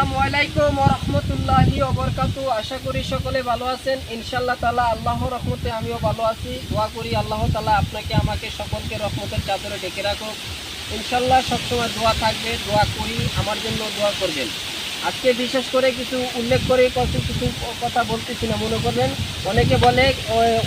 আসসালামু আলাইকুম রহমতুল্লাহি অবরকাত আশা করি সকলে ভালো আছেন। ইনশাল্লাহ তালা আল্লাহর রহমতে আমিও ভালো আছি। দোয়া করি আল্লাহ তালা আপনাকে, আমাকে সকলকে রহমতের চাদরে ডেকে রাখুক। ইনশাল্লাহ সবসময় দোয়া থাকবে, দোয়া করি, আমার জন্য দোয়া করবেন। আজকে বিশেষ করে কিছু উল্লেখ করে কত কিছু কথা বলতেছি না, মনে করবেন? অনেকে বলে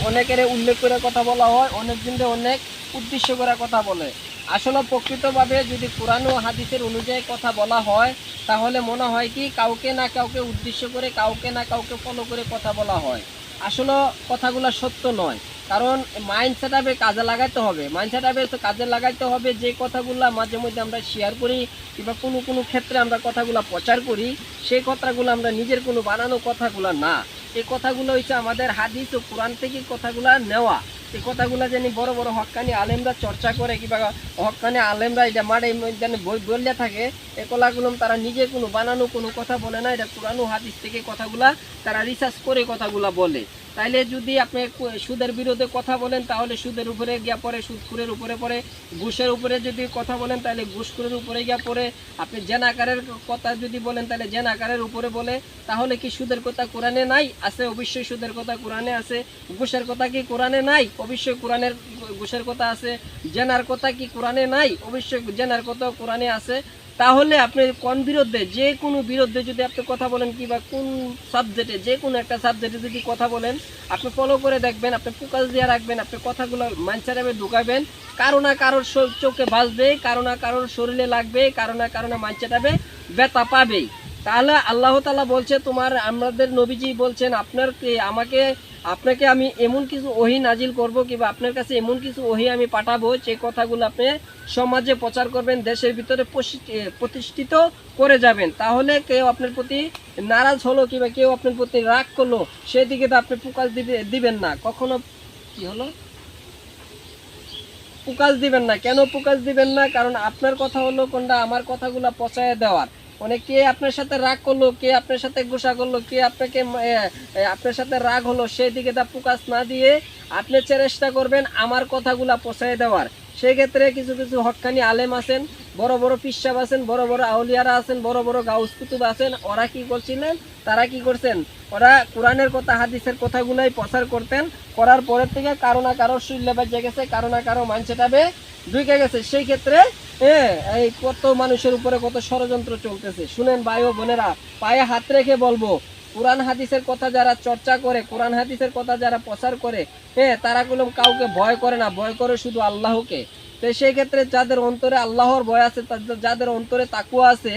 অনেকের উল্লেখ করে কথা বলা হয়, অনেক দিনে অনেক উদ্দেশ্য করে কথা বলে। আসলে প্রকৃতভাবে যদি কোরআন ও হাদিসের অনুযায়ী কথা বলা হয়, তাহলে মনে হয় কি কাউকে না কাউকে উদ্দেশ্য করে, কাউকে না কাউকে ফলো করে কথা বলা হয়। আসলে কথাগুলো সত্য নয়। কারণ মাইন্ড সেটআপে কাজে লাগাইতে হবে। মাইন্ড তো কাজে লাগাইতে হবে যে কথাগুলো মাঝে মধ্যে আমরা শেয়ার করি কিংবা কোনো কোনো ক্ষেত্রে আমরা কথাগুলো প্রচার করি, সেই কথাগুলো আমরা নিজের কোনো বানানো কথাগুলো না। এই কথাগুলো হচ্ছে আমাদের হাদিস ও কোরআন থেকে কথাগুলো নেওয়া। এই কথাগুলো জানি বড় বড় হকানি আলেমরা চর্চা করে, কিংবা হকানি আলেমরা এটা মাঠে ময়দানে বললে থাকে, এই কলাগুলো তারা নিজে কোনো বানানো কোনো কথা বলে না, এটা পুরানো হাদিস থেকে কথাগুলা তারা রিসার্চ করে কথাগুলা বলে। তাইলে যদি আপনি সুদের বিরুদ্ধে কথা বলেন, তাহলে সুদের উপরে গিয়া পড়ে, সুদখুরের উপরে পড়ে, ঘুষের উপরে যদি কথা বলেন তাহলে ঘুষখুরের উপরে গিয়া পড়ে। আপনি জেনাকারের কথা যদি বলেন তাহলে জেনাকারের উপরে বলে। তাহলে কি সুদের কথা কোরআনে নাই? আছে, অবশ্যই সুদের কথা কোরআনে আছে। ঘুষের কথা কি কোরআনে নাই? অবশ্যই কোরআনের ঘুষের কথা আছে। জেনার কথা কি কোরআনে নাই? অবশ্যই জেনার কথা কোরআনে আছে। তাহলে আপনি কোন বিরুদ্ধে? যে কোনো বিরুদ্ধে যদি আপনি কথা বলেন, কিংবা কোন সাবজেক্টে যে কোনো একটা সাবজেক্টে যদি কথা বলেন আপনি ফলো করে দেখবেন, আপনি ফোকাস দিয়ে রাখবেন, আপনি কথাগুলো মানসারাবে ঢুকাবেন। কারও না কারোর চোখে বাঁচবে কারও না কারোর শরীরে লাগবে কারও না কারও না মানসাটাবে ব্যথা পাবেই। তাহলে আল্লাহ তালা বলছে, তোমার, আমাদের নবীজি বলছেন আপনার আমাকে, আপনাকে আমি এমন কিছু ওহি নাজিল করব কিংবা আপনার কাছে এমন কিছু ওহি আমি পাঠাবো, যে কথাগুলো আপনি সমাজে প্রচার করবেন, দেশের ভিতরে প্রতিষ্ঠিত করে যাবেন। তাহলে কেউ আপনার প্রতি নারাজ হলো কিংবা কেউ আপনার প্রতি রাগ করল, সেদিকে তো আপনি ফোকাস দিবে, দিবেন না। কখনো কি হলো? ফোকাস দিবেন না। কেন ফোকাস দিবেন না? কারণ আপনার কথা হলো কোনটা? আমার কথাগুলো পচায় দেওয়ার। মানে কে আপনার সাথে রাগ করল, কে আপনার সাথে গোসা করল, কে আপনাকে আপনার সাথে রাগ হলো, সেই দিকে তা ফোকাস না দিয়ে আপনি চেষ্টা করবেন আমার কথাগুলা পচায় দেওয়ার। সেই ক্ষেত্রে কিছু কিছু হক্কানি আলেম আছেন, বড় বড় পিসাব আছেন, বড় বড় আউলিয়ারা আছেন, বড় বড় গাউস কুতুব আছেন, ওরা কি করছিলেন? তারা কি করছেন? ওরা কোরআনের কথা, হাদিসের কথাগুলাই প্রচার করতেন, করার পরের থেকে কারও না কারও শৈল্য বাজে গেছে কারও না কারও মানসেটাবে ঢুকে গেছে। সেই ক্ষেত্রে এ, এই কত মানুষের উপরে কত ষড়যন্ত্র চলতেছে। শুনেন ভাই ও বোনেরা পায়ে হাত রেখে বলব কোরআন হাদিসের কথা যারা চর্চা করে কোরআন হাদিসের কথা যারা প্রচার করে হ্যাঁ তারা কোনো কাউকে ভয় করে না ভয় করে শুধু আল্লাহকে। তো সেই ক্ষেত্রে যাদের অন্তরে আল্লাহর ভয় আছে যাদের অন্তরে তাকুয়া আছে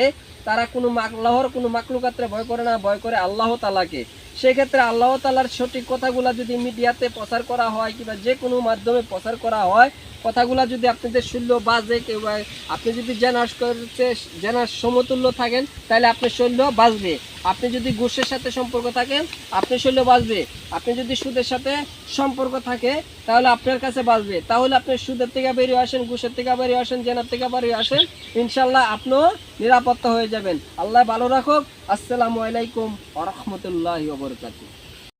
তারা কোনো আল্লাহর কোনো মাকলুকাত্রে ভয় করে না, ভয় করে আল্লাহ তালাকে সেক্ষেত্রে আল্লাহ তালার সঠিক কথাগুলা যদি মিডিয়াতে প্রচার করা হয় কিংবা যে কোনো মাধ্যমে প্রচার করা হয়, কথাগুলা যদি আপনাদের শৈল্য বাজে কিংবা আপনি যদি জেনার করতে জেনার সমতুল্য থাকেন, তাহলে আপনার শৈল্য বাজবে। আপনি যদি ঘুষের সাথে সম্পর্ক থাকেন, আপনি শৈল্য বাজবে। আপনি যদি সুদের সাথে সম্পর্ক থাকে, তাহলে আপনার কাছে বাজবে। তাহলে আপনি সুদের থেকে বেরিয়ে আসেন, ঘুষের থেকে বেরিয়ে আসেন, জেনার থেকে বেরিয়ে আসেন ইনশাল্লাহ আপনিও নিরাপত্তা হয়ে যাবেন। আল্লাহ ভালো রাখুক। আসসালামু আলাইকুম আ রহমতুল্লাহ